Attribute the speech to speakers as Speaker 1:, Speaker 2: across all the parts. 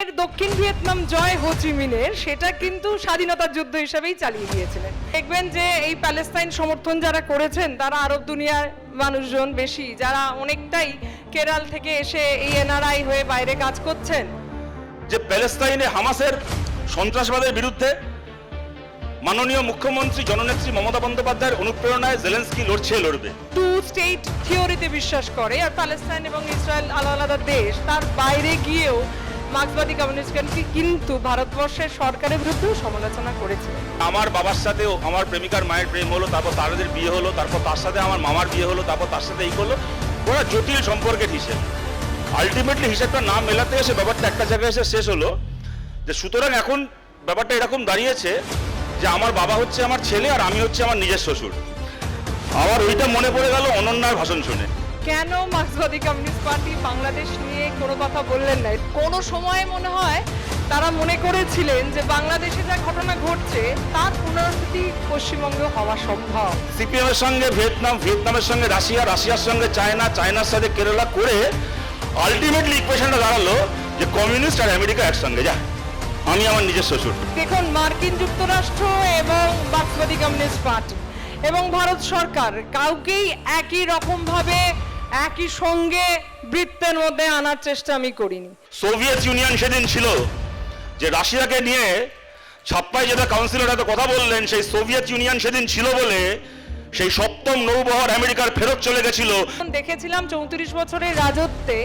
Speaker 1: দক্ষিণ ভিয়েতনাম জয় হোচিমিনের সেটা কিন্তু স্বাধীনতার যুদ্ধ হিসেবেই চালিয়ে গিয়েছিলেন। দেখবেন যে এই প্যালেস্তাইন সমর্থন যারা করেছেন তারা আরব দুনিয়ার মানুষজন বেশি যারা অনেকটাই কেরাল থেকে এসে এই এনআরআই হয়ে বাইরে কাজ করছেন।
Speaker 2: যে প্যালেস্তাইনে হামাসের সন্ত্রাসবাদের বিরুদ্ধে মাননীয় মুখ্যমন্ত্রী জননেত্রী মমতা বন্দ্যোপাধ্যায়ের অনুপ্রেরণায় জেলেন্সকি লড়ছে লড়বে।
Speaker 1: টু স্টেট থিওরিতে বিশ্বাস করে আর প্যালেস্তাইন এবং ইসরায়েল আলাদা আলাদা দেশ তার বাইরে গিয়েও মার্ক্সবাদী কমিউনিস্ট পার্টি কিন্তু ভারতবর্ষের সরকারের বিরুদ্ধেও সমালোচনা করেছে।
Speaker 2: আমার বাবার সাথেও আমার প্রেমিকার মায়ের প্রেম হলো, তারপর তাদের বিয়ে হলো, তারপর তার সাথে আমার মামার বিয়ে হলো, তারপর তার সাথে এই করল। ওরা জটিল সম্পর্কের হিসেব। আলটিমেটলি হিসেবটা না মেলাতে এসে ব্যাপারটা একটা জায়গায় এসে শেষ হলো যে সুতরাং এখন ব্যাপারটা এরকম দাঁড়িয়েছে যে আমার বাবা হচ্ছে আমার ছেলে আর আমি হচ্ছে আমার নিজের শ্বশুর। আবার ওইটা মনে পড়ে গেল অনন্যার ভাষণ শুনে।
Speaker 1: কেন মার্ক্সবাদী কমিউনিস্ট পার্টি বাংলাদেশ নিয়ে কোনো কথা বললেন না? কোনো সময় মনে হয় তারা মনে করেছিলেন যে বাংলাদেশে যা ঘটনা ঘটছে তার পুনরাবৃত্তি পশ্চিমবঙ্গে হওয়া সম্ভব।
Speaker 2: সিপিএমের সঙ্গে ভিয়েতনাম ভিয়েতনামের সঙ্গে রাশিয়া রাশিয়ার সঙ্গে চায়না চায়নার সাথে কেরালা করে আলটিমেটলি ইকুয়েশনটা দাঁড়াল যে কমিউনিস্ট আর আমেরিকা একসঙ্গে। যা আমি আমার নিজের শ্বশুর
Speaker 1: দেখুন মার্কিন যুক্তরাষ্ট্র এবং মার্ক্সবাদী কমিউনিস্ট পার্টি এবং ভারত সরকার কাউকেই একই রকমভাবে একই সঙ্গে বৃত্তের মধ্যে আনার চেষ্টা আমি করিনি।
Speaker 2: সোভিয়েত ইউনিয়ন সেদিন ছিল যে রাশিয়াকে নিয়ে ছাপ্পাই যেটা কাউন্সিলর এত কথা বললেন সেই সোভিয়েত ইউনিয়ন সেদিন ছিল বলে সেই সপ্তম নৌবহর আমেরিকার ফেরত চলে গেছিল।
Speaker 1: দেখেছিলাম চৌত্রিশ বছরের রাজত্বে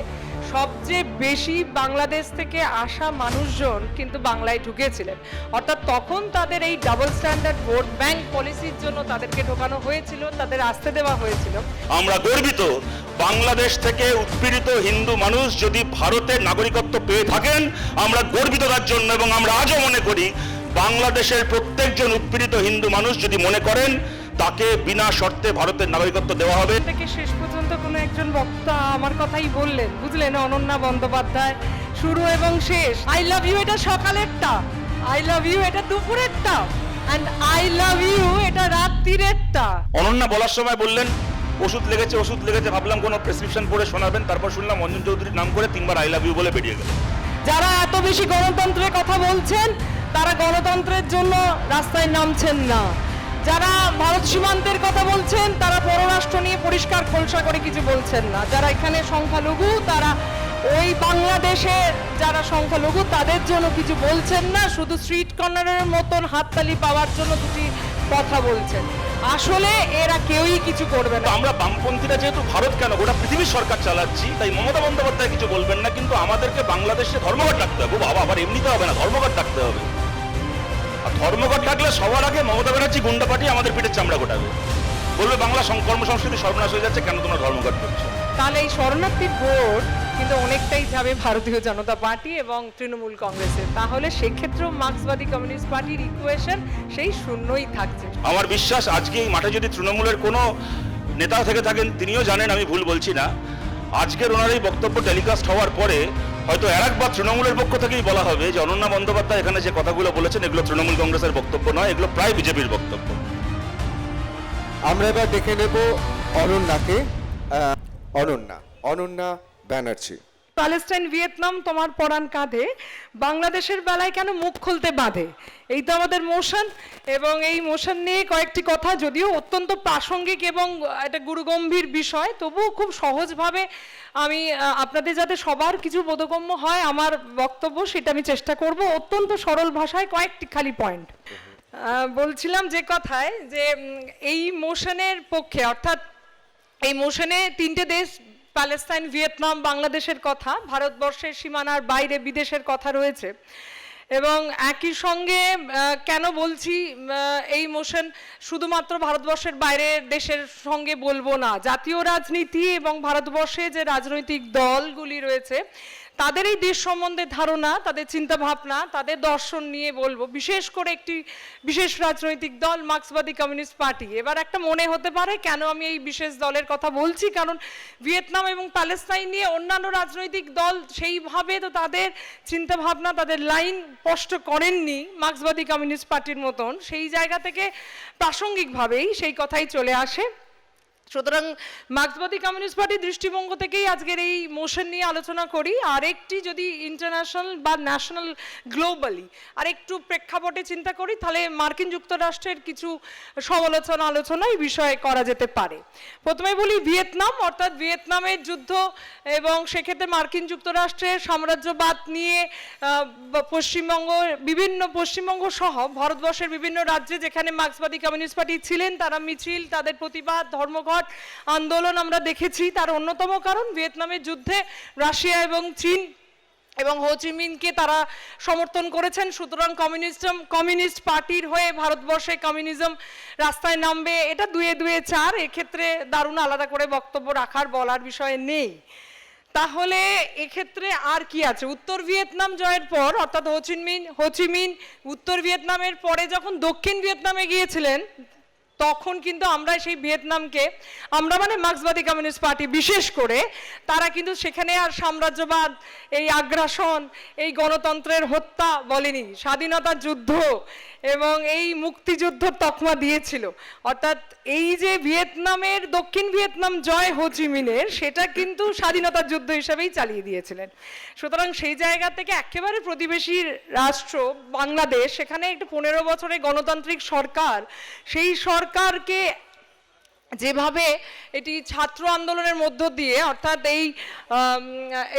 Speaker 1: সবচেয়ে বেশি বাংলাদেশ থেকে আসা মানুষজন কিন্তু বাংলায় ঢুকেছিলেন। অর্থাৎ তখন তাদের এই ডাবল স্ট্যান্ডার্ড ভোট ব্যাংক পলিসির জন্য তাদেরকে ঢোকানো হয়েছিল তাদের আসতে দেওয়া হয়েছিল।
Speaker 2: আমরা গর্বিত বাংলাদেশ থেকে উৎপীড়িত হিন্দু মানুষ যদি ভারতের নাগরিকত্ব পেয়ে থাকেন আমরা গর্বিত তার জন্য এবং আমরা আজও মনে করি বাংলাদেশের প্রত্যেকজন উৎপীড়িত হিন্দু মানুষ যদি মনে করেন তাকে বিনা শর্তে ভারতের নাগরিকত্ব দেওয়া হবে।
Speaker 1: থেকে শেষ একজন বক্তা আমার কথাই বললেন বুঝলেন অনন্যা বন্দ্যোপাধ্যায়? শুরু এবং শেষ আই লাভ ইউ এটা সকালেরটা আই লাভ ইউ এটা দুপুরেরটা অ্যান্ড আই লাভ ইউ এটা রাত্রিরেরটা।
Speaker 2: অনন্যা বলার সময় বললেন ওষুধ লেগেছে ওষুধ লেগেছে ভাবলাম কোনো প্রেসক্রিপশন পড়ে শোনাবেন তারপর শুনলাম অঞ্জন চৌধুরীর নাম করে তিনবার আই লাভ ইউ বলে বেরিয়ে গেল।
Speaker 1: যারা এত বেশি গণতন্ত্রের কথা বলছেন তারা গণতন্ত্রের জন্য রাস্তায় নামছেন না। যারা ভারত সীমান্তের কথা বলছেন, তারা পররাষ্ট্র নিয়ে পরিষ্কার খোলসা করে কিছু বলছেন না। যারা এখানে সংখ্যালঘু, তারা ওই বাংলাদেশে যারা সংখ্যালঘু, তাদের জন্য কিছু বলছেন না। শুধু স্ট্রিট কর্নারের মতন হাততালি পাওয়ার জন্য দুটি কথা বলছেন। আসলে এরা কেউই কিছু করবে না।
Speaker 2: আমরা বামপন্থীরা যেহেতু ভারত কেন? গোটা পৃথিবীর সরকার চালাচ্ছি, তাই মমতা বন্দ্যোপাধ্যায় কিছু বলবেন না, কিন্তু আমাদেরকে বাংলাদেশে ধর্মঘট ডাকতে হবে। বাবা, আবার এমনিতে হবে না, ধর্মঘট ডাকতে হবে। ধর্মঘট থাকলে সবার আগে মমতা ব্যানার্জি গুন্ডা পার্টি আমাদের পিঠের চামড়া গোটাবে। বলবে বাংলা কর্মসংস্কৃতি সর্বনাশ হয়ে যাচ্ছে কেন তোমরা ধর্মঘট করছ?
Speaker 1: তাহলে এই শরণার্থীর ভোট কিন্তু অনেকটাই যাবে ভারতীয় জনতা পার্টি এবং তৃণমূল কংগ্রেসের। তাহলে সেক্ষেত্রেও মার্ক্সবাদী কমিউনিস্ট পার্টির ইকুয়েশন সেই শূন্যই থাকছে।
Speaker 2: আমার বিশ্বাস আজকে এই মাঠে যদি তৃণমূলের কোনো নেতা থেকে থাকেন তিনিও জানেন আমি ভুল বলছি না। আজকের ওনার এই বক্তব্য টেলিকাস্ট হওয়ার পরে হয়তো আর একবার তৃণমূলের পক্ষ থেকেই বলা হবে যে অনন্যা বন্দ্যোপাধ্যায় এখানে যে কথাগুলো বলেছেন, এগুলো তৃণমূল কংগ্রেসের বক্তব্য নয়, এগুলো প্রায় বিজেপির বক্তব্য।
Speaker 3: আমরা এবার দেখে নেব অনন্যাকে অনন্যা অনন্যা ব্যানার্জি।
Speaker 1: প্যালেস্টাইন ভিয়েতনাম তোমার পরাণ কাঁধে, বাংলাদেশের বেলায় কেন মুখ খুলতে বাঁধে? এই তো আমাদের মোশন, এবং এই মোশন নিয়ে কয়েকটি কথা, যদিও অত্যন্ত প্রাসঙ্গিক এবং একটা গুরুগম্ভীর বিষয়, তবুও খুব সহজভাবে আমি আপনাদের যাতে সবার কিছু বোধগম্য হয়, আমার বক্তব্য সেটা আমি চেষ্টা করব। অত্যন্ত সরল ভাষায় কয়েকটি খালি পয়েন্ট। বলছিলাম যে কথায় যে এই মোশনের পক্ষে, অর্থাৎ এই মোশনে তিনটে দেশ প্যালেস্তাইন ভিয়েতনাম, বাংলাদেশের কথা, ভারতবর্ষের সীমানার বাইরে বিদেশের কথা রয়েছে। এবং একই সঙ্গে কেন বলছি এই মোশন শুধুমাত্র ভারতবর্ষের বাইরে দেশের সঙ্গে বলব না। জাতীয় রাজনীতি এবং ভারতবর্ষে যে রাজনৈতিক দলগুলি রয়েছে তাদের এই দেশ সম্বন্ধে ধারণা, তাদের চিন্তা ভাবনা তাদের দর্শন নিয়ে বলব। বিশেষ করে একটি বিশেষ রাজনৈতিক দল, মার্ক্সবাদী কমিউনিস্ট পার্টি। এবার একটা মনে হতে পারে, কেন আমি এই বিশেষ দলের কথা বলছি? কারণ ভিয়েতনাম এবং প্যালেস্তাইন নিয়ে অন্যান্য রাজনৈতিক দল সেইভাবে তো তাদের চিন্তা ভাবনা তাদের লাইন স্পষ্ট করেননি মার্ক্সবাদী কমিউনিস্ট পার্টির মতন। সেই জায়গা থেকে প্রাসঙ্গিকভাবেই সেই কথাই চলে আসে। সুতরাং মার্ক্সবাদী কমিউনিস্ট পার্টির দৃষ্টিভঙ্গ থেকেই আজকের এই মোশন নিয়ে আলোচনা করি। আরেকটি যদি ইন্টারন্যাশনাল বা ন্যাশনাল গ্লোবালি আর একটু প্রেক্ষাপটে চিন্তা করি, তাহলে মার্কিন যুক্তরাষ্ট্রের কিছু সমালোচনা আলোচনা এই বিষয়ে করা যেতে পারে। প্রথমে বলি ভিয়েতনাম, অর্থাৎ ভিয়েতনামের যুদ্ধ এবং সেক্ষেত্রে মার্কিন যুক্তরাষ্ট্রের সাম্রাজ্যবাদ নিয়ে পশ্চিমবঙ্গ, বিভিন্ন পশ্চিমবঙ্গ সহ ভারতবর্ষের বিভিন্ন রাজ্যে যেখানে মার্ক্সবাদী কমিউনিস্ট পার্টি ছিলেন, তারা মিছিল, তাদের প্রতিবাদ, ধর্মঘট আন্দোলন আমরা দেখেছি, তার অন্যতম কারণ ভিয়েতনামের যুদ্ধে রাশিয়া এবং চীন এবং হোচিমিনকে তারা সমর্থন করেছেন। সুতরাং কমিউনিজম, কমিউনিস্ট পার্টির হয়ে ভারতবর্ষে কমিউনিজম রাস্তায় নামবে, এটা দুয়ে দুয়ে চার। এক্ষেত্রে দারুণ আলাদা করে বক্তব্য রাখার বলার বিষয় নেই। তাহলে এক্ষেত্রে আর কি আছে? উত্তর ভিয়েতনাম জয়ের পর, অর্থাৎ হোচিমিন হোচিমিন উত্তর ভিয়েতনামের পরে যখন দক্ষিণ ভিয়েতনামে গিয়েছিলেন তখন কিন্তু আমরা সেই ভিয়েতনামকে, আমরা মানে মার্ক্সবাদী কমিউনিস্ট পার্টি বিশেষ করে, তারা কিন্তু সেখানে আর সাম্রাজ্যবাদ, এই আগ্রাসন, এই গণতন্ত্রের হত্যা বলেনি। স্বাধীনতা যুদ্ধ এবং এই মুক্তিযুদ্ধর তকমা দিয়েছিল। অর্থাৎ এই যে ভিয়েতনামের, দক্ষিণ ভিয়েতনাম জয় হোচিমিনের সেটা কিন্তু স্বাধীনতার যুদ্ধ হিসেবেই চালিয়ে দিয়েছিলেন। সুতরাং সেই জায়গা থেকে একেবারে প্রতিবেশী রাষ্ট্র, বাংলাদেশ, সেখানে একটু পনেরো বছরের গণতান্ত্রিক সরকার, সেই সরকারকে যেভাবে এটি ছাত্র আন্দোলনের মধ্য দিয়ে, অর্থাৎ এই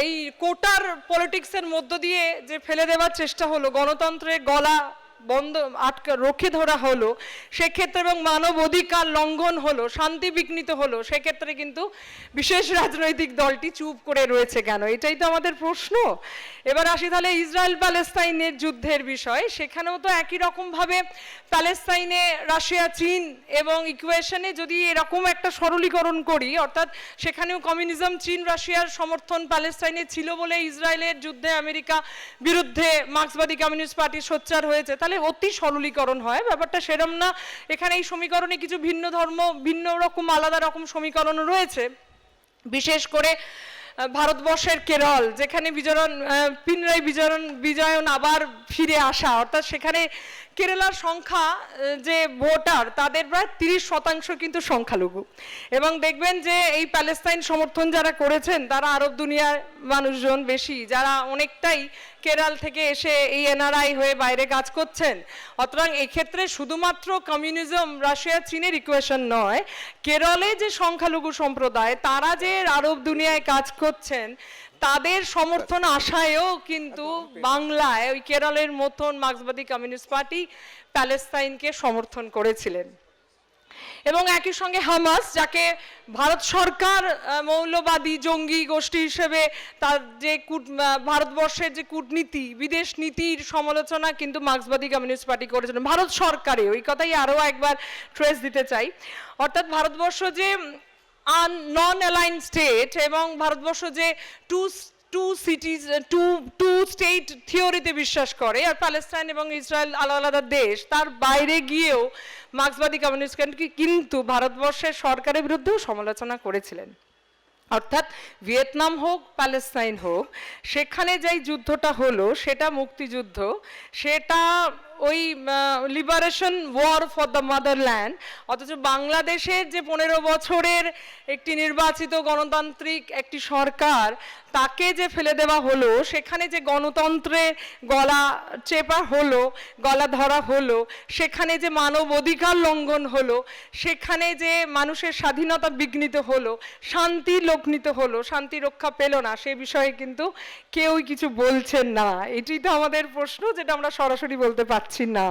Speaker 1: এই কোটার পলিটিক্সের মধ্য দিয়ে যে ফেলে দেওয়ার চেষ্টা হলো, গণতন্ত্রের গলা বন্ধ, আটকা, রক্ষে ধরা হলো, সেক্ষেত্রে এবং মানব অধিকার লঙ্ঘন হলো, শান্তি বিঘ্নিত হলো, সেক্ষেত্রে কিন্তু বিশেষ রাজনৈতিক দলটি চুপ করে রয়েছে কেন? এটাই তো আমাদের প্রশ্ন। এবার আসি তাহলে ইসরায়েল প্যালেস্তাইনের যুদ্ধের বিষয়। সেখানেও তো একই রকমভাবে প্যালেস্তাইনে রাশিয়া, চীন এবং ইকুয়েশনে যদি এরকম একটা সরলীকরণ করি, অর্থাৎ সেখানেও কমিউনিজম চীন, রাশিয়ার সমর্থন প্যালেস্তাইনে ছিল বলে ইসরায়েলের যুদ্ধে আমেরিকা বিরুদ্ধে মার্ক্সবাদী কমিউনিস্ট পার্টি সোচ্চার হয়েছে, তাহলে অতি সরলীকরণ হয়, ব্যাপারটা সেরম না। এখানে এই সমীকরণে কিছু ভিন্ন ধর্ম, ভিন্ন রকম, আলাদা রকম সমীকরণ রয়েছে। বিশেষ করে ভারতবর্ষের কেরল, যেখানে বিজয়ন পিনরাই বিজয়ন বিজয়ন আবার ফিরে আসা। অর্থাৎ সেখানে কেরালার সংখ্যা যে ভোটার, তাদের প্রায় তিরিশ শতাংশ কিন্তু সংখ্যালঘু। এবং দেখবেন যে এই প্যালেস্তাইন সমর্থন যারা করেছেন, তারা আরব দুনিয়ার মানুষজন বেশি, যারা অনেকটাই কেরাল থেকে এসে এই এনআরআই হয়ে বাইরে কাজ করছেন। অতরাং এক্ষেত্রে শুধুমাত্র কমিউনিজম রাশিয়া চীনের ইকুয়েশন নয় কেরলে যে সংখ্যালঘু সম্প্রদায় তারা যে আরব দুনিয়ায় কাজ করছেন তাদের সমর্থন আশায়ও কিন্তু বাংলায় ওই কেরলের মতন মার্ক্সবাদী কমিউনিস্ট পার্টি প্যালেস্তাইনকে সমর্থন করেছিলেন। এবং একই সঙ্গে হামাস, যাকে ভারত সরকার মৌলবাদী জঙ্গি গোষ্ঠী হিসেবে তার যে কূট ভারতবর্ষের যে কূটনীতি, বিদেশ নীতির সমালোচনা কিন্তু মার্ক্সবাদী কমিউনিস্ট পার্টি করেছিল ভারত সরকারে ওই কথাই আরও একবার ট্রেস দিতে চাই। অর্থাৎ ভারতবর্ষ যে আন নন অ্যালাইন স্টেট এবং ভারতবর্ষ যে two two cities two two state থিওরিতে বিশ্বাস করে, আর প্যালেস্টাইন এবং ইসরায়েল আলাদা আলাদা দেশ, তার বাইরে গিয়েও মার্ক্সবাদী কমিউনিস্ট কিন্তু ভারতবর্ষের সরকারের বিরুদ্ধেও সমালোচনা করেছিলেন। অর্থাৎ ভিয়েতনাম হোক প্যালেস্তাইন হোক, সেখানে যেই যুদ্ধটা হলো, সেটা মুক্তিযুদ্ধ, সেটা ওই liberation war for the motherland অথচ বাংলাদেশের যে পনেরো বছরের একটি নির্বাচিত গণতান্ত্রিক একটি সরকার, তাকে যে ফেলে দেওয়া হলো, সেখানে যে গণতন্ত্রে গলা চেপা হলো, গলা ধরা হলো, সেখানে যে মানব অধিকার লঙ্ঘন হলো, সেখানে যে মানুষের স্বাধীনতা বিঘ্নিত হলো, শান্তি লগ্নিত হলো, শান্তি রক্ষা পেল না, সে বিষয়ে কিন্তু কেউই কিছু বলছেন না। এটি তো আমাদের প্রশ্ন, যেটা আমরা সরাসরি বলতে পারছি না।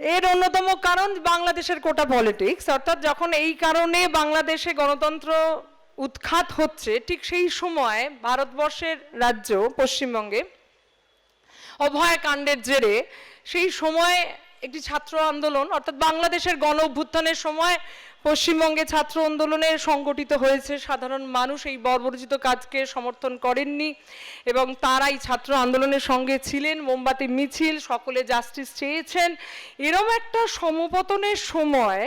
Speaker 1: এর অন্যতম কারণ বাংলাদেশের কোটা পলিটিক্স অর্থাৎ যখন এই কারণে বাংলাদেশে গণতন্ত্র উৎখাত হচ্ছে, ঠিক সেই সময় ভারতবর্ষের রাজ্য পশ্চিমবঙ্গে অভয় কাণ্ডের জেরে সেই সময় একটি ছাত্র আন্দোলন, অর্থাৎ বাংলাদেশের গণ অভ্যুত্থানের সময় পশ্চিমবঙ্গে ছাত্র আন্দোলনে সংগঠিত হয়েছে। সাধারণ মানুষ এই বর্বরচিত কাজকে সমর্থন করেননি এবং তারাই ছাত্র আন্দোলনের সঙ্গে ছিলেন। মোমবাতি, মিছিল, সকলে জাস্টিস চেয়েছেন। এরম একটা সমপতনের সময়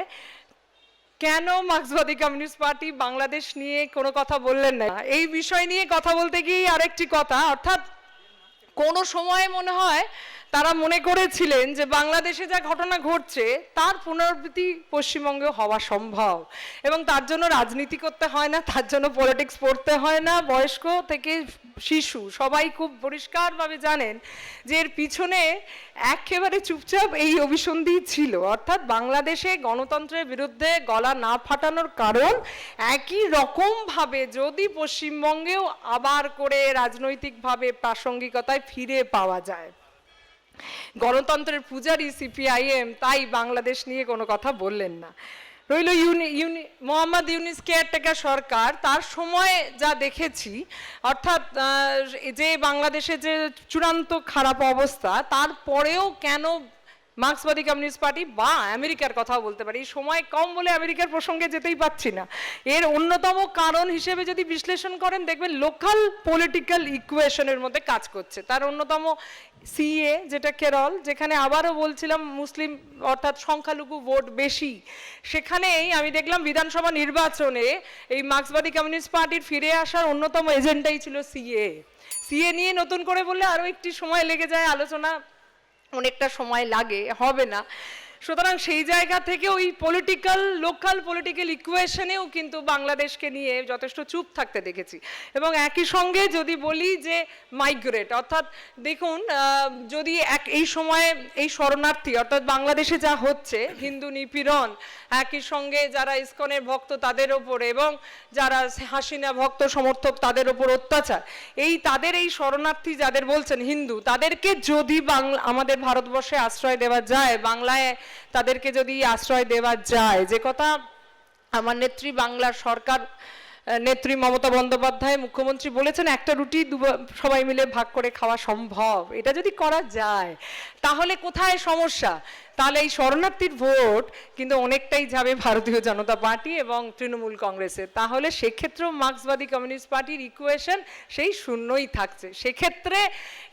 Speaker 1: কেন মার্ক্সবাদী কমিউনিস্ট পার্টি বাংলাদেশ নিয়ে কোনো কথা বললেন না? এই বিষয় নিয়ে কথা বলতে গিয়ে আরেকটি কথা, অর্থাৎ কোনো সময় মনে হয় তারা মনে করেছিলেন যে বাংলাদেশে যা ঘটনা ঘটছে, তার পুনরাবৃত্তি পশ্চিমবঙ্গে হওয়া সম্ভব। এবং তার জন্য রাজনীতি করতে হয় না, তার জন্য পলিটিক্স পড়তে হয় না। বয়স্ক থেকে শিশু, সবাই খুব পরিষ্কারভাবে জানেন যে এর পিছনে একেবারে চুপচাপ এই অভিসন্ধি ছিল। অর্থাৎ বাংলাদেশে গণতন্ত্রের বিরুদ্ধে গলা না ফাটানোর কারণ একই রকমভাবে যদি পশ্চিমবঙ্গেও আবার করে রাজনৈতিকভাবে প্রাসঙ্গিকতায় ফিরে পাওয়া যায়। গণতন্ত্রের পূজারই সিপিআইএম, তাই বাংলাদেশ নিয়ে কোনো কথা বললেন না। রইল ইউনি ইউনি, মোহাম্মদ ইউনিস কেয়ারটেকার সরকার, তার সময় যা দেখেছি, অর্থাৎ যে বাংলাদেশে যে চূড়ান্ত খারাপ অবস্থা, তারপরেও কেন মার্ক্সবাদী কমিউনিস্ট পার্টি বা আমেরিকার কথাও বলতে পারি। এই সময় কম বলে আমেরিকার প্রসঙ্গে যেতেই পাচ্ছি না। এর অন্যতম কারণ হিসেবে যদি বিশ্লেষণ করেন, দেখবেন লোকাল পলিটিক্যাল ইকুয়েশনের মধ্যে কাজ করছে। তার অন্যতম সিএ যেটা কেরল, যেখানে আবারও বলছিলাম মুসলিম অর্থাৎ সংখ্যালঘু ভোট বেশি। সেখানেই আমি দেখলাম বিধানসভা নির্বাচনে এই মার্ক্সবাদী কমিউনিস্ট পার্টির ফিরে আসার অন্যতম এজেন্ডাই ছিল সিএ সিএ নিয়ে নতুন করে বললে আরও একটি সময় লেগে যায় আলোচনা। অনেকটা সময় লাগে হবে না। সুতরাং সেই জায়গা থেকে ওই পলিটিক্যাল লোকাল পলিটিক্যাল ইকুয়েশনেও কিন্তু বাংলাদেশকে নিয়ে যথেষ্ট চুপ থাকতে দেখেছি। এবং একই সঙ্গে যদি বলি যে মাইগ্রেট অর্থাৎ দেখুন যদি এক, এই সময়ে এই শরণার্থী, অর্থাৎ বাংলাদেশে যা হচ্ছে, হিন্দু নিপীড়ন, একই সঙ্গে যারা ইসকনের ভক্ত তাদের ওপর এবং যারা হাসিনা ভক্ত, সমর্থক তাদের ওপর অত্যাচার, এই তাদের এই শরণার্থী যাদের বলছেন হিন্দু, তাদেরকে যদি বাংলা, আমাদের ভারতবর্ষে আশ্রয় দেওয়া যায়, বাংলায় তাদেরকে যদি আশ্রয় দেওয়া যায়। যে কথা আমার নেত্রী বাংলার সরকার নেত্রী মমতা বন্দ্যোপাধ্যায় মুখ্যমন্ত্রী বলেছেন, একটা রুটি সবাই মিলে ভাগ করে খাওয়া সম্ভব। এটা যদি করা যায়, তাহলে কোথায় সমস্যা? তাহলে এই শরণার্থীর ভোট কিন্তু অনেকটাই যাবে ভারতীয় জনতা পার্টি এবং তৃণমূল কংগ্রেসের তাহলে সেক্ষেত্রেও মার্ক্সবাদী কমিউনিস্ট পার্টির ইকুয়েশন সেই শূন্যই থাকছে। সেক্ষেত্রে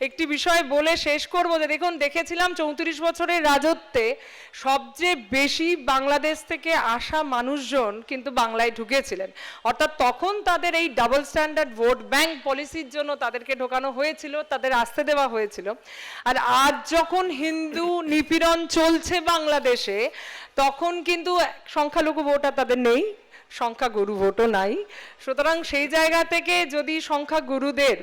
Speaker 1: একটি বিষয় বলে শেষ করব যে দেখুন, দেখেছিলাম চৌত্রিশ বছরের রাজত্বে সবচেয়ে বেশি বাংলাদেশ থেকে আসা মানুষজন কিন্তু বাংলায় ঢুকেছিলেন। অর্থাৎ তখন তাদের এই ডাবল স্ট্যান্ডার্ড ভোট ব্যাংক পলিসির জন্য তাদেরকে ঢোকানো হয়েছিল, তাদের আসতে দেওয়া হয়েছিল। আর আজ যখন হিন্দু নিপীড়ন চলছে বাংলাদেশে, তখন কিন্তু সংখ্যালঘু ভোট আর তাদের নেই সংখ্যাগুরু ভোটও নাই। সুতরাং সেই জায়গা থেকে যদি সংখ্যাগুরুদের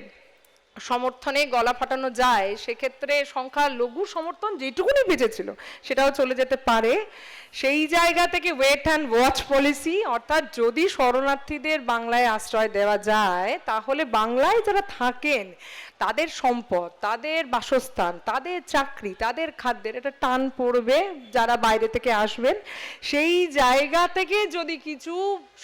Speaker 1: সমর্থনে গলা ফাটানো যায়, সেক্ষেত্রে সংখ্যা লঘু সমর্থন যেটুকুনি বেঁচেছিল, সেটাও চলে যেতে পারে। সেই জায়গা থেকে ওয়েট অ্যান্ড ওয়াচ পলিসি অর্থাৎ যদি শরণার্থীদের বাংলায় আশ্রয় দেওয়া যায়, তাহলে বাংলায় যারা থাকেন, তাদের সম্পদ, তাদের বাসস্থান, তাদের চাকরি, তাদের খাদ্যের এটা টান পড়বে যারা বাইরে থেকে আসবেন। সেই জায়গা থেকে যদি কিছু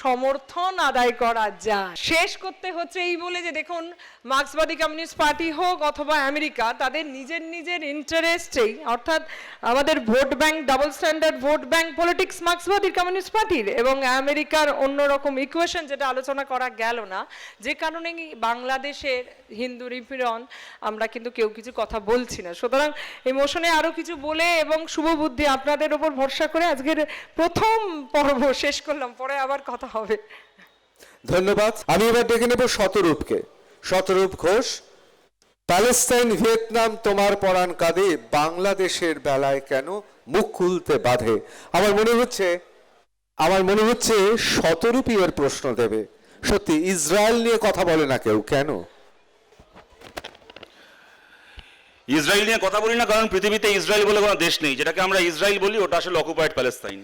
Speaker 1: সমর্থন আদায় করা যায়, শেষ করতে হচ্ছে এই বলে যে দেখুন, মার্ক্সবাদী কমিউনিস্ট পার্টি হোক অথবা আমেরিকা, তাদের নিজের নিজের ইন্টারেস্টেই অর্থাৎ আমাদের vote bank double standard vote bank politics মার্ক্সবাদী communist পার্টির এবং আমেরিকার অন্যরকম ইকুয়েশন যেটা আলোচনা করা গেল না, যে কারণে বাংলাদেশের হিন্দু নিপীড়ন, আমরা কিন্তু কেউ কিছু কথা বলছি না। সুতরাং এই মোশনে আরও কিছু বলে এবং শুভ বুদ্ধি আপনাদের ওপর ভরসা করে আজকের প্রথম পর্ব শেষ করলাম, পরে আবার কথা হবে।
Speaker 3: ধন্যবাদ। আমি এবার ডেকে নেব শতরূপকে। শতরূপ ঘোষ প্যালেস্তাইন ভিয়েতনাম তোমার পরাণ কাঁদে, বাংলাদেশের বেলায় কেন মুখ খুলতে বাধে। আমার মনে হচ্ছে, আমার মনে হচ্ছে শতরূপই এর প্রশ্ন দেবে। সত্যি, ইসরায়েল নিয়ে কথা বলে না কেউ, কেন?
Speaker 2: ইসরায়েল নিয়ে কথা বলি না কারণ পৃথিবীতে ইসরায়েল বলে কোনো দেশ নেই। যেটাকে আমরা ইসরায়েল বলি, ওটা আসলে অকুপাইড প্যালেস্তাইন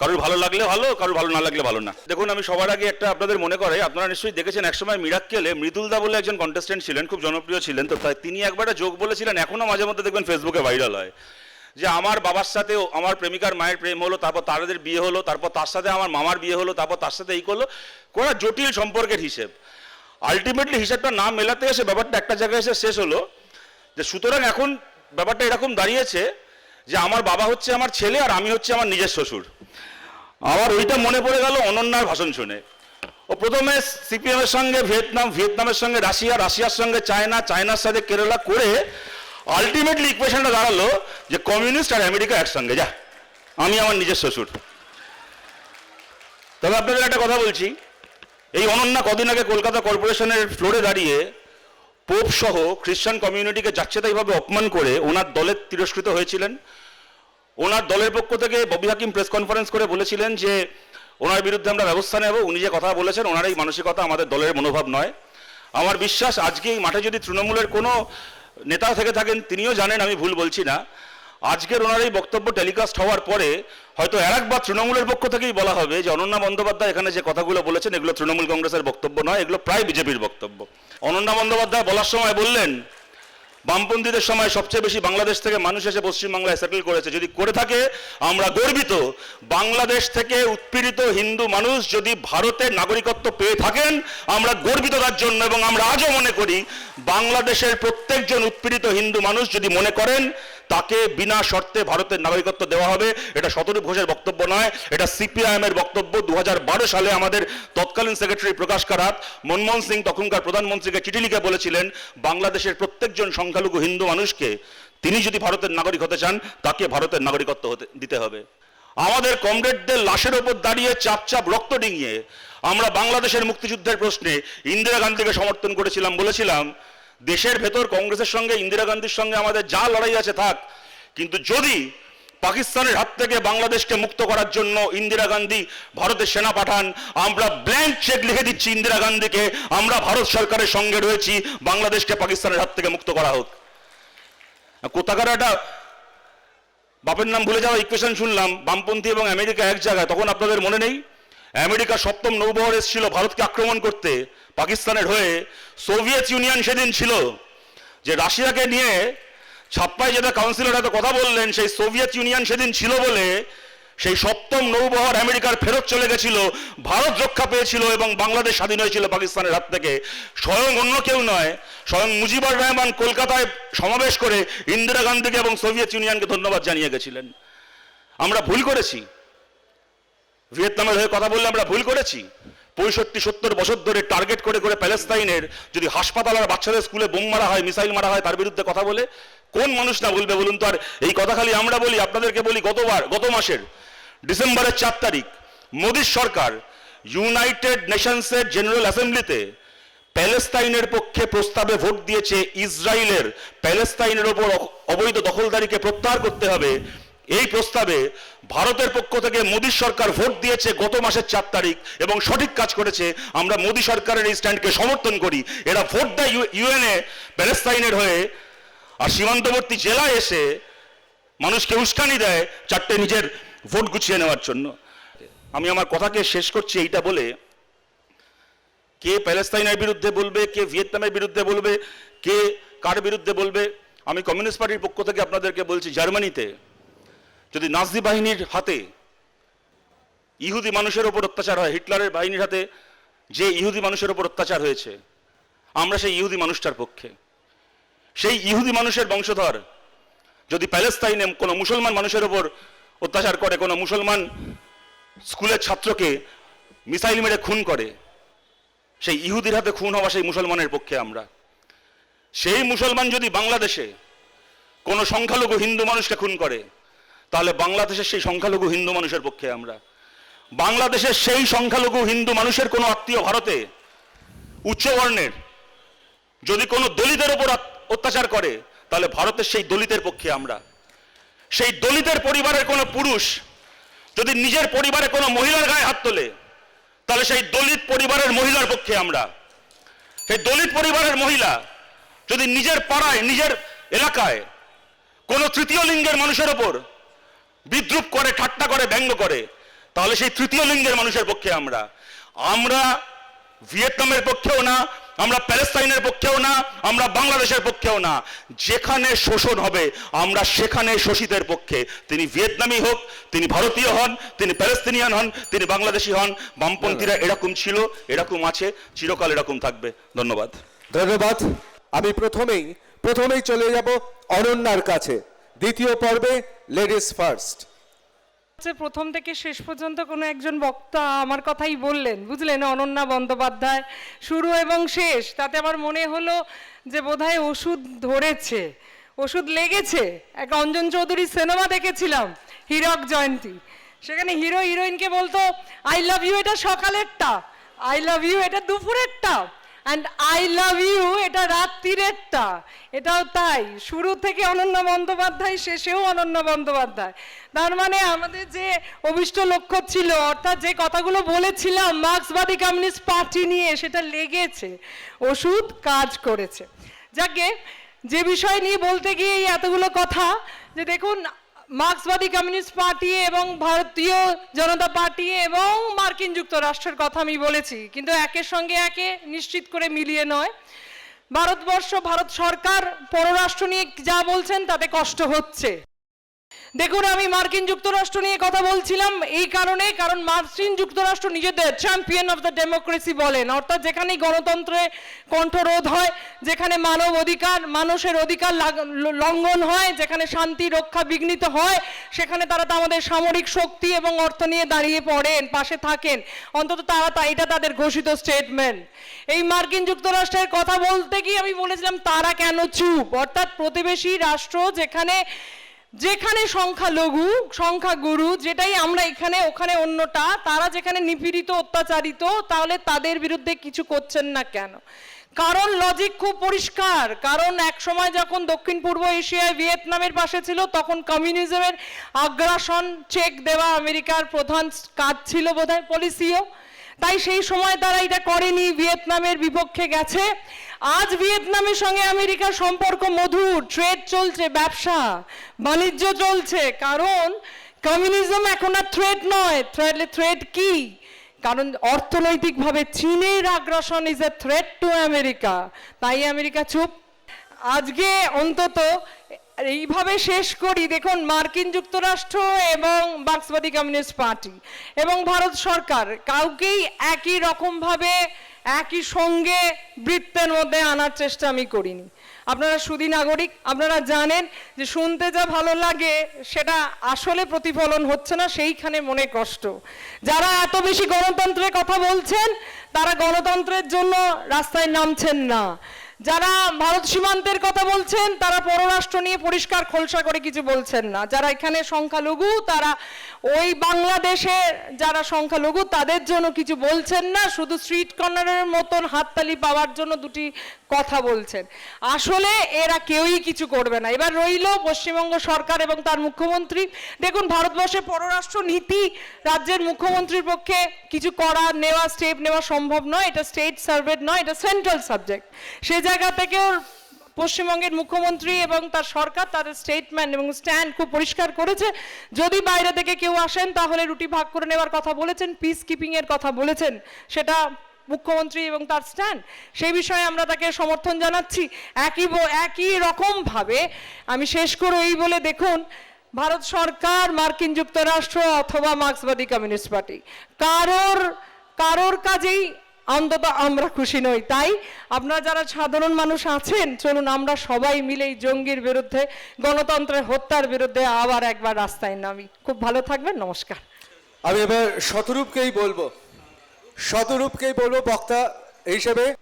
Speaker 2: কারোর ভালো লাগলে ভালো, কারোর ভালো না লাগলে ভালো না। দেখুন, আমি সবার আগে একটা আপনাদের মনে করে, আপনারা নিশ্চয়ই দেখেছেন, একসময় মিরাক্কেলে মৃদুলদা বলে একজন কন্টেস্টেন্ট ছিলেন, খুব জনপ্রিয় ছিলেন, তো তিনি একবার যোগ বলেছিলেন, এখনও মাঝে মধ্যে দেখবেন ফেসবুকে ভাইরাল হয়। যে আমার বাবার সাথেও আমার প্রেমিকার মায়ের প্রেম হলো, তারপর তাদের বিয়ে হলো, তারপর তার সাথে আমার মামার বিয়ে হলো, তারপর তার সাথে এই করল কোন জটিল সম্পর্কের হিসেব। আলটিমেটলি হিসাবটা না মেলাতে এসে ব্যাপারটা একটা জায়গায় এসে শেষ হলো, যে সুতরাং এখন ব্যাপারটা এরকম দাঁড়িয়েছে যে আমার বাবা হচ্ছে আমার ছেলে আর আমি হচ্ছে আমার নিজের শ্বশুর। আমার ওইটা মনে পড়ে গেল অনন্যার ভাষণ শুনে। ও প্রথমে সিপিএমের সঙ্গে ভিয়েতনাম, ভিয়েতনামের সঙ্গে রাশিয়া, রাশিয়ার সঙ্গে চায়না, চায়নার সাথে কেরালা করে আলটিমেটলি ইকুয়েশনটা দাঁড়াল যে কমিউনিস্ট আর আমেরিকা একসঙ্গে। যা, আমি আমার নিজের শ্বশুর। তবে আপনাদের একটা কথা বলছি। এই অনন্যা কদিন আগে কলকাতা কর্পোরেশনের ফ্লোরে দাঁড়িয়ে পোপ সহ খ্রিস্টান কমিউনিটিকে যাচ্ছে তাইভাবে অপমান করে ওনার দলের তিরস্কৃত হয়েছিলেন। ওনার দলের পক্ষ থেকে ববি হাকিম প্রেস কনফারেন্স করে বলেছিলেন যে, ওনার বিরুদ্ধে আমরা ব্যবস্থা নেব। উনি যে কথা বলেছেন, ওনার এই মানসিকতা আমাদের দলের মনোভাব নয়। আমার বিশ্বাস, আজকে এই মাঠে যদি তৃণমূলের কোনো নেতা থেকে থাকেন, তিনিও জানেন, আমি ভুল বলছি না। আজকের ওনার এই বক্তব্য টেলিকাস্ট হওয়ার পরে হয়তো আর একবার তৃণমূলের পক্ষ থেকেই বলা হবে যে অনন্যা বন্দ্যোপাধ্যায় এখানে যে কথাগুলো বলেছেন, এগুলো তৃণমূল কংগ্রেসের বক্তব্য নয়, এগুলো প্রায় বিজেপির বক্তব্য। অনন্যা বন্দ্যোপাধ্যায় বলার সময় বললেন বামপন্থীদের সময় সবচেয়ে বেশি বাংলাদেশ থেকে মানুষ এসে পশ্চিমবাংলায় সেটেল করেছে। যদি করে থাকে, আমরা গর্বিত। বাংলাদেশ থেকে উৎপীড়িত হিন্দু মানুষ যদি ভারতের নাগরিকত্ব পেয়ে থাকেন, আমরা গর্বিত তার জন্য এবং আমরা আজও মনে করি, বাংলাদেশের প্রত্যেকজন উৎপীড়িত হিন্দু মানুষ যদি মনে করেন তাকে বিনা শর্তে ভারতের নাগরিকত্ব দেওয়া হবে। এটা শতরূপ ঘোষের বক্তব্য নয়, এটা সিপিআইএম এর বক্তব্য দু সালে আমাদের তৎকালীন সেক্রেটারি প্রকাশ কারাত মনমোহন সিং, তখনকার প্রধানমন্ত্রীকে চিঠি লিখে বলেছিলেন, বাংলাদেশের প্রত্যেকজন সংখ্যালঘু হিন্দু মানুষকে তিনি যদি ভারতের নাগরিক হতে চান, তাকে ভারতের নাগরিকত্ব হতে, দিতে হবে। আমাদের কমরেডদের লাশের ওপর দাঁড়িয়ে চাপ চাপ রক্ত ডিঙিয়ে আমরা বাংলাদেশের মুক্তিযুদ্ধের প্রশ্নে ইন্দিরা গান্ধীকে সমর্থন করেছিলাম, বলেছিলাম দেশের ভেতর কংগ্রেসের সঙ্গে, ইন্দিরা গান্ধীর সঙ্গে আমাদের যা লড়াই আছে থাক, কিন্তু যদি পাকিস্তানের হাত থেকে বাংলাদেশকে মুক্ত করার জন্য ইন্দিরা গান্ধী ভারতের সেনা পাঠান, আমরা ব্ল্যাঙ্ক চেক লিখে দিচ্ছি ইন্দিরা গান্ধীকে, আমরা ভারত সরকারের সঙ্গে রয়েছি, বাংলাদেশকে পাকিস্তানের হাত থেকে মুক্ত করা হোক। কোথাকার একটা বাপের নাম ভুলে যাওয়া ইকুয়েশন শুনলাম, বামপন্থী এবং আমেরিকা এক জায়গায়, তখন আপনাদের মনে নেই? আমেরিকা সপ্তম নৌবহর এসেছিল ভারতকে আক্রমণ করতে। পাকিস্তানের হয়ে সোভিয়েত ইউনিয়ন সেদিন ছিল, যে রাশিয়াকে নিয়ে ছাপ্পায় যেটা কাউন্সিলর হয়তো কথা বললেন, সেই সোভিয়েত ইউনিয়ন সেদিন ছিল বলে সেই সপ্তম নৌবহর আমেরিকার ফেরত চলে গেছিল, ভারত রক্ষা পেয়েছিল এবং বাংলাদেশ স্বাধীন হয়েছিল পাকিস্তানের হাত থেকে। স্বয়ং অন্য কেউ নয়, স্বয়ং মুজিবুর রহমান কলকাতায় সমাবেশ করে ইন্দিরা গান্ধীকে এবং সোভিয়েত ইউনিয়নকে ধন্যবাদ জানিয়ে গেছিলেন। আমরা ভুল করেছি। ভিয়েতনামের হয়ে কথা বললে আমরা ভুল করেছি। পঁয়ষট্টি, সত্তর বছর ধরে টার্গেট করে করে প্যালেস্তাইনের যদি হাসপাতাল আর বাচ্চাদের স্কুলে বোম মারা হয় মিসাইল মারা হয়, তার বিরুদ্ধে কথা বলে, কোন মানুষ না বলবে বলুন তো? আর এই কথা খালি আমরা বলি, আপনাদেরকে বলি, গতবার, গত মাসের ডিসেম্বরের চার তারিখ, মোদীর সরকার ইউনাইটেড নেশনসের জেনারেল অ্যাসেম্বলিতে প্যালেস্তাইনের পক্ষে প্রস্তাবে ভোট দিয়েছে, ইসরায়েলের প্যালেস্তাইনের ওপর অবৈধ দখলদারিকে প্রত্যাহার করতে হবে। এই প্রস্তাবে ভারতের পক্ষ থেকে মোদী সরকার ভোট দিয়েছে গত মাসের চার তারিখ এবং সঠিক কাজ করেছে। আমরা মোদী সরকারের এই স্ট্যান্ডকে সমর্থন করি। এরা ভোট দেয় ইউএনএ, প্যালেস্তাইনের হয়ে। আর সীমান্তবর্তী জেলায় এসে মানুষকে উস্কানি দেয় চারটে নিজের ভোট গুছিয়ে নেওয়ার জন্য। আমি আমার কথাকে শেষ করছি এইটা বলে, কে প্যালেস্তাইনের বিরুদ্ধে বলবে, কে ভিয়েতনামের বিরুদ্ধে বলবে, কে কার বিরুদ্ধে বলবে, আমি কমিউনিস্ট পার্টির পক্ষ থেকে আপনাদেরকে বলছি জার্মানিতে যদি নাজি বাহিনীর হাতে ইহুদি মানুষের ওপর অত্যাচার হয়, হিটলারের বাহিনীর হাতে যে ইহুদি মানুষের ওপর অত্যাচার হয়েছে, আমরা সেই ইহুদি মানুষটার পক্ষে। সেই ইহুদি মানুষের বংশধর যদি প্যালেস্তাইনে কোনো মুসলমান মানুষের ওপর অত্যাচার করে, কোনো মুসলমান স্কুলের ছাত্রকে মিসাইল মেরে খুন করে, সেই ইহুদির হাতে খুন হওয়া সেই মুসলমানের পক্ষে আমরা। সেই মুসলমান যদি বাংলাদেশে কোনো সংখ্যালঘু হিন্দু মানুষকে খুন করে তাহলে বাংলাদেশের সেই সংখ্যালঘু হিন্দু মানুষের পক্ষে আমরা। বাংলাদেশের সেই সংখ্যালঘু হিন্দু মানুষের কোনো আত্মীয় ভারতে উচ্চবর্ণের যদি কোনো দলিতের ওপর অত্যাচার করে, তাহলে ভারতের সেই দলিতের পক্ষে আমরা। সেই দলিতের পরিবারের কোনো পুরুষ যদি নিজের পরিবারে কোনো মহিলার গায়ে হাত তোলে, তাহলে সেই দলিত পরিবারের মহিলার পক্ষে আমরা। সেই দলিত পরিবারের মহিলা যদি নিজের পাড়ায়, নিজের এলাকায় কোনো তৃতীয় লিঙ্গের মানুষের ওপর বিদ্রুপ করে, ঠাট্টা করে, ব্যঙ্গ করে, তাহলে সেই তৃতীয় লিঙ্গের মানুষের পক্ষে আমরা। আমরা ভিয়েতনামের পক্ষেও না, আমরা প্যালেস্তাইনের পক্ষেও না, আমরা বাংলাদেশের পক্ষেও না। যেখানে শোষণ হবে, আমরা সেখানে শোষিতের পক্ষে। তিনি ভিয়েতনামি হোক, তিনি ভারতীয় হন, তিনি প্যালেস্তিনিয়ান হন, তিনি বাংলাদেশি হন, বামপন্থীরা এরকম ছিল, এরকম আছে, চিরকাল এরকম থাকবে। ধন্যবাদ।
Speaker 3: ধন্যবাদ। আমি প্রথমেই প্রথমেই চলে যাব অনন্যার কাছে। দ্বিতীয় পর্বে লেডিস ফার্স্ট।
Speaker 1: প্রথম থেকে শেষ পর্যন্ত কোনো একজন বক্তা আমার কথাই বললেন, বুঝলেন? অনন্যা বন্দ্যোপাধ্যায় শুরু এবং শেষ। তাতে আমার মনে হলো যে বোধহয় ওষুধ ধরেছে, ওষুধ লেগেছে। এক অঞ্জন চৌধুরীর সিনেমা দেখেছিলাম, হীরক জয়ন্তী। সেখানে হিরো হিরোইনকে বলতো, আই লাভ ইউ, এটা সকালেরটা। আই লাভ ইউ, এটা দুপুরেরটা। অ্যান্ড আই লাভ ইউ এটা রাত্রিরেরটা এটাও তাই। শুরু থেকে অনন্য বন্দ্যোপাধ্যায়, শেষেও অনন্য বন্দ্যোপাধ্যায়। তার মানে আমাদের যে অভিষ্ট লক্ষ্য ছিল, অর্থাৎ যে কথাগুলো বলেছিলাম মার্ক্সবাদী কমিউনিস্ট পার্টি নিয়ে, সেটা লেগেছে। ওষুধ কাজ করেছে। যাকে, যে বিষয় নিয়ে বলতে গিয়ে এই এতগুলো কথা, যে দেখুন মার্ক্সবাদী কমিউনিস্ট পার্টি এবং ভারতীয় জনতা পার্টি এবং মার্কিন যুক্তরাষ্ট্রের কথা আমি বলেছি, কিন্তু একের সঙ্গে একে নিশ্চিত করে মিলিয়ে নয়। ভারতবর্ষ, ভারত সরকার, পররাষ্ট্র নিয়ে যা বলছেন তাতে কষ্ট হচ্ছে। দেখুন, আমি মার্কিন যুক্তরাষ্ট্র নিয়ে কথা বলছিলাম এই কারণে, কারণ মার্কিন যুক্তরাষ্ট্র নিজেদের চ্যাম্পিয়ন অফ দ্য ডেমোক্রেসি বলেন। অর্থাৎ যেখানেই গণতন্ত্রে কণ্ঠরোধ হয়, যেখানে মানব অধিকার, মানুষের অধিকার লঙ্ঘন হয়, যেখানে শান্তি, রক্ষা, বিঘ্নিত হয়, সেখানে তারা আমাদের সামরিক শক্তি এবং অর্থ নিয়ে দাঁড়িয়ে পড়েন, পাশে থাকেন। অন্তত তারা তা এটা তাদের ঘোষিত স্টেটমেন্ট এই মার্কিন যুক্তরাষ্ট্রের কথা বলতে গিয়ে আমি বলেছিলাম, তারা কেন চুপ? অর্থাৎ প্রতিবেশী রাষ্ট্র যেখানে যেখানে সংখ্যালঘু সংখ্যাগুরু যেটাই আমরা এখানে, ওখানে অন্যটা, তারা যেখানে নিপীড়িত, অত্যাচারিত, তাহলে তাদের বিরুদ্ধে কিছু করছেন না কেন? কারণ লজিক খুব পরিষ্কার। কারণ এক সময় যখন দক্ষিণ পূর্ব এশিয়ায় ভিয়েতনামের পাশে ছিল, তখন কমিউনিজমের আগ্রাসন চেক দেওয়া আমেরিকার প্রধান কাজ ছিল বোধহয় পলিসিও তাই সেই সময় তারা এটা করেনি, ভিয়েতনামের বিপক্ষে গেছে। আজ ভিয়েতনামের সঙ্গে আমেরিকার সম্পর্ক মধুর ট্রেড চলছে, ব্যবসা, বাণিজ্য চলছে, কারণ কমিউনিজম এখন আর থ্রেড নয়। তাহলে থ্রেড কি? কারণ অর্থনৈতিকভাবে চীনের আগ্রাসন is a threat to America তাই আমেরিকা চুপ। আজকে অন্তত এইভাবে শেষ করি, দেখুন, মার্কিন যুক্তরাষ্ট্র এবং মার্ক্সবাদী কমিউনিস্ট পার্টি এবং ভারত সরকার কাউকেই একই রকমভাবে, একই সঙ্গে বৃত্তের মধ্যে আনার চেষ্টা আমি করিনি। আপনারা সুদী নাগরিক, আপনারা জানেন যে শুনতে যা ভালো লাগে সেটা আসলে প্রতিফলন হচ্ছে না, সেইখানে মনে কষ্ট। যারা এত বেশি গণতন্ত্রের কথা বলছেন, তারা গণতন্ত্রের জন্য রাস্তায় নামছেন না। যারা ভারত সীমান্তের কথা বলছেন, তারা পররাষ্ট্র নিয়ে পরিষ্কার খোলসা করে কিছু বলছেন না। যারা এখানে সংখ্যালঘু, তারা ওই বাংলাদেশে যারা সংখ্যালঘু, তাদের জন্য কিছু বলছেন না, শুধু স্ট্রিট কর্নারের মতন হাততালি পাওয়ার জন্য দুটি কথা বলছেন। আসলে এরা কেউই কিছু করবে না। এবার রইল পশ্চিমবঙ্গ সরকার এবং তার মুখ্যমন্ত্রী। দেখুন, ভারতবর্ষে পররাষ্ট্র নীতি রাজ্যের মুখ্যমন্ত্রীর পক্ষে কিছু করা, নেওয়া স্টেপ নেওয়া সম্ভব নয়। এটা স্টেট সার্ভেড নয়, এটা সেন্ট্রাল সাবজেক্ট সে জায়গা থেকেও পশ্চিমবঙ্গের মুখ্যমন্ত্রী এবং তার সরকার তাদের স্টেটমেন্ট এবং স্ট্যান্ড খুব পরিষ্কার করেছে। যদি বাইরে থেকে কেউ আসেন, তাহলে রুটি ভাগ করে নেওয়ার কথা বলেছেন পিস কিপিং এর কথা বলেছেন। সেটা মুখ্যমন্ত্রী এবং তার স্ট্যান্ড সেই বিষয়ে আমরা তাকে সমর্থন জানাচ্ছি। একই একই রকম ভাবে আমি শেষ করে এই বলে দেখুন, ভারত সরকার, মার্কিন যুক্তরাষ্ট্র অথবা মার্ক্সবাদী কমিউনিস্ট পার্টি। কারোর কারোর কাজেই অন্তত আমরা খুশি নই। তাই আপনারা যারা সাধারণ মানুষ আছেন চলুন আমরা সবাই মিলে এই জঙ্গির বিরুদ্ধে গণতন্ত্রের হত্যার বিরুদ্ধে আবার একবার রাস্তায় নামি। খুব ভালো থাকবেন নমস্কার।
Speaker 3: আমি এবার শতরূপকেই বলব। শতরূপকেই বলব বক্তা হিসেবে।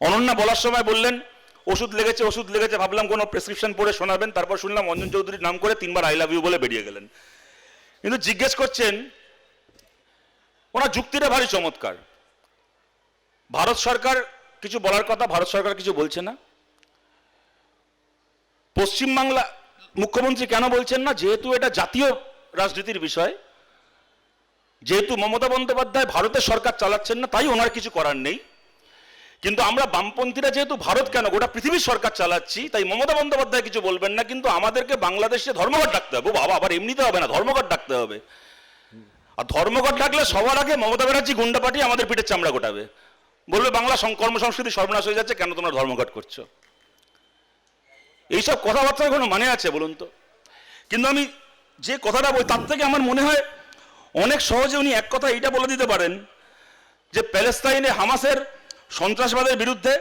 Speaker 2: অনন্যা বলার সময় বললেন ওষুধ লেগেছে ওষুধ লেগেছে ভাবলাম কোনো প্রেসক্রিপশন পড়ে শোনাবেন। তারপর শুনলাম অঞ্জন চৌধুরীর নাম করে তিনবার আই লাভ ইউ বলে বেরিয়ে গেলেন। কিন্তু জিজ্ঞেস করছেন ওনার যুক্তিটা ভারী চমৎকার। ভারত সরকার কিছু বলার কথা, ভারত সরকার কিছু বলছে না। পশ্চিমবাংলা মুখ্যমন্ত্রী কেন বলছেন না? যেহেতু এটা জাতীয় রাজনীতির বিষয়, যেহেতু মমতা বন্দ্যোপাধ্যায় ভারতের সরকার চালাচ্ছেন না, তাই ওনার কিছু করার নেই। কিন্তু আমরা বামপন্থীরা যেহেতু ভারত কেন, গোটা পৃথিবীর সরকার চালাচ্ছি, তাই মমতা বন্দ্যোপাধ্যায় কিছু বলবেন না, কিন্তু আমাদেরকে বাংলাদেশে ধর্মঘট ডাকতে হবে। বাবা, আবার এমনিতে হবে না, ধর্মঘট ডাকতে হবে। আর ধর্মঘট ডাকলে সবার আগে মমতা ব্যানার্জি গুন্ডা পার্টি আমাদের পিঠের চামড়া গোটাবে। বলবে, বাংলা সং- কর্মসংস্কৃতি সর্বনাশ হয়ে যাচ্ছে, কেন তোমরা ধর্মঘট করছ? এইসব কথাবার্তার কোনো মানে আছে বলুন তো? কিন্তু আমি যে কথাটা বলি, তার থেকে আমার মনে হয় অনেক সহজে উনি এক কথা এইটা বলে দিতে পারেন যে, প্যালেস্তাইনে হামাসের সন্ত্রাসবাদের বিরুদ্ধে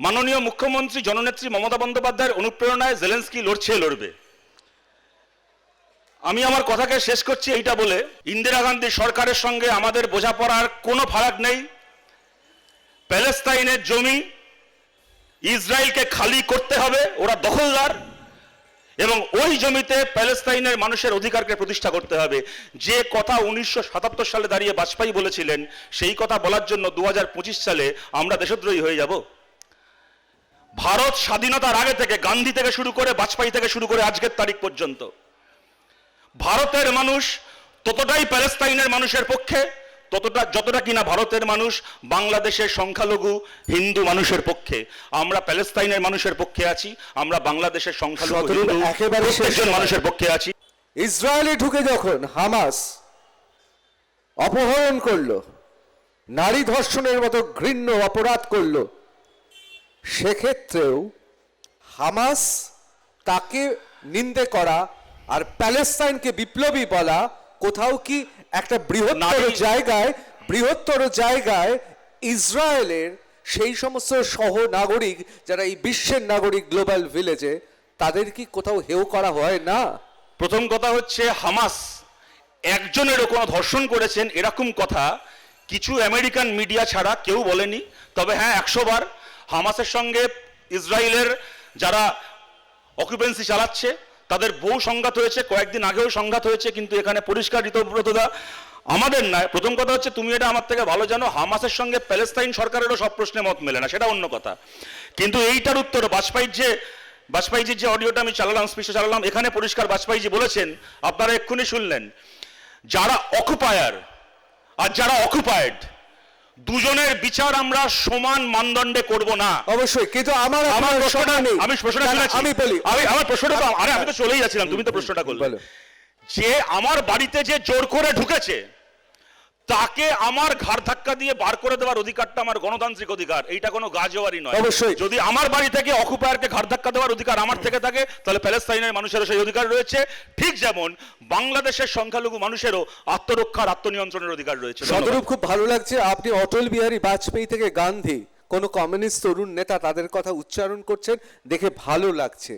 Speaker 2: মাননীয় মুখ্যমন্ত্রী, জননেত্রী মমতা বন্দ্যোপাধ্যায়ের অনুপ্রেরণায় জেলেন্সকি লড়ছে, লড়বে। আমি আমার কথাকে শেষ করছি এইটা বলে, ইন্দিরা গান্ধী সরকারের সঙ্গে আমাদের বোঝাপড়ার কোনো ফারাক নেই। প্যালেস্তাইনের জমি ইসরায়েলকে খালি করতে হবে, ওরা দখলদার, এবং ওই জমিতে প্যালেস্তাইনের মানুষের অধিকারকে প্রতিষ্ঠা করতে হবে। যে কথা উনিশশো সাতাত্তর সালে দাঁড়িয়ে বাজপেয়ী বলেছিলেন, সেই কথা বলার জন্য দু হাজার পঁচিশ সালে আমরা দেশদ্রোহী হয়ে যাব। ভারত স্বাধীনতার আগে থেকে, গান্ধী থেকে শুরু করে বাজপেয়ী থেকে শুরু করে আজকের তারিখ পর্যন্ত। ভারতের মানুষ ততটাই প্যালেস্তাইনের মানুষের পক্ষে ততটা যতটা কিনা ভারতের মানুষ বাংলাদেশের সংখ্যালঘু হিন্দু মানুষের পক্ষে আমরা প্যালেস্তাইনের মানুষের পক্ষে আছি আমরা বাংলাদেশের সংখ্যালঘু
Speaker 3: একেবারে।
Speaker 2: মানুষের পক্ষে আছি
Speaker 3: ইসরায়েলে ঢুকে যখন হামাস অপহরণ করল নারী ধর্ষণের মতো ঘৃণ্য অপরাধ করল সেক্ষেত্রেও হামাস তাকে নিন্দে করা আর প্যালেস্তাইনকে বিপ্লবী বলা কোথাও কি একটা বৃহত্তর জায়গায় বৃহত্তর জায়গায় ইসরায়েলের সেই সমস্ত সহ নাগরিক যারা এই বিশ্বের নাগরিক গ্লোবাল ভিলেজে তাদের কি কোথাও হেও করা হয় না?
Speaker 2: প্রথম কথা হচ্ছে হামাস। একজনেরও কোনো ধর্ষণ করেছেন এরকম কথা কিছু আমেরিকান মিডিয়া ছাড়া কেউ বলেনি। তবে হ্যাঁ একশো বার হামাসের সঙ্গে ইসরায়েলের যারা অকুপেন্সি চালাচ্ছে তাদের বহু সংঘাত হয়েছে, কয়েকদিন আগেও সংঘাত হয়েছে, কিন্তু এখানে পরিষ্কার ঋতব্রতদা আমাদের নয় প্রথম কথা হচ্ছে, তুমি এটা আমার থেকে ভালো জানো, হামাসের সঙ্গে প্যালেস্তাইন সরকারেরও সব প্রশ্নে মত মেলে না, সেটা অন্য কথা। কিন্তু এইটার উত্তর বাজপেয়ীর যে বাজপেয়ীজির যে অডিওটা আমি চালালাম স্পিচে চালালাম, এখানে পরিষ্কার বাজপেয়ীজি বলেছেন, আপনারা এক্ষুনি শুনলেন, যারা অকুপায়ার আর যারা অকুপায়েড দুজনের বিচার আমরা সমান মানদণ্ডে করব না
Speaker 3: অবশ্যই কিন্তু আমার
Speaker 2: আমার প্রশ্নটা
Speaker 3: নেই।
Speaker 2: আমি প্রশ্নটা শুনেছি
Speaker 3: আমি বলি
Speaker 2: আমি আমার প্রশ্নটা আরে আমি তো চলেই যাচ্ছিলাম তুমি তো প্রশ্নটা করলে। যে আমার বাড়িতে যে জোর করে ঢুকেছে তাকে আমার ঘাড় ধাক্কা দিয়ে বার করে দেওয়ার অধিকারটা আমার গণতান্ত্রিক অধিকার। এইটা কোনো গাজওয়ারি নয়।
Speaker 3: অবশ্যই।
Speaker 2: যদি আমার বাড়ি থেকে অকুপায়ারকে ঘাড় ধাক্কা দেওয়ার অধিকার আমার থেকে থাকে তাহলে প্যালেস্তাইনের মানুষেরও সেই অধিকার রয়েছে। ঠিক যেমন বাংলাদেশের সংখ্যালঘু মানুষেরও আত্মরক্ষার আত্মনিয়ন্ত্রণের অধিকার রয়েছে।
Speaker 3: শতরূপ খুব ভালো লাগছে। আপনি অটল বিহারী বাজপেয়ী থেকে গান্ধী কোন কমিউনিস্ট তরুণ নেতা তাদের কথা উচ্চারণ করছেন দেখে ভালো লাগছে।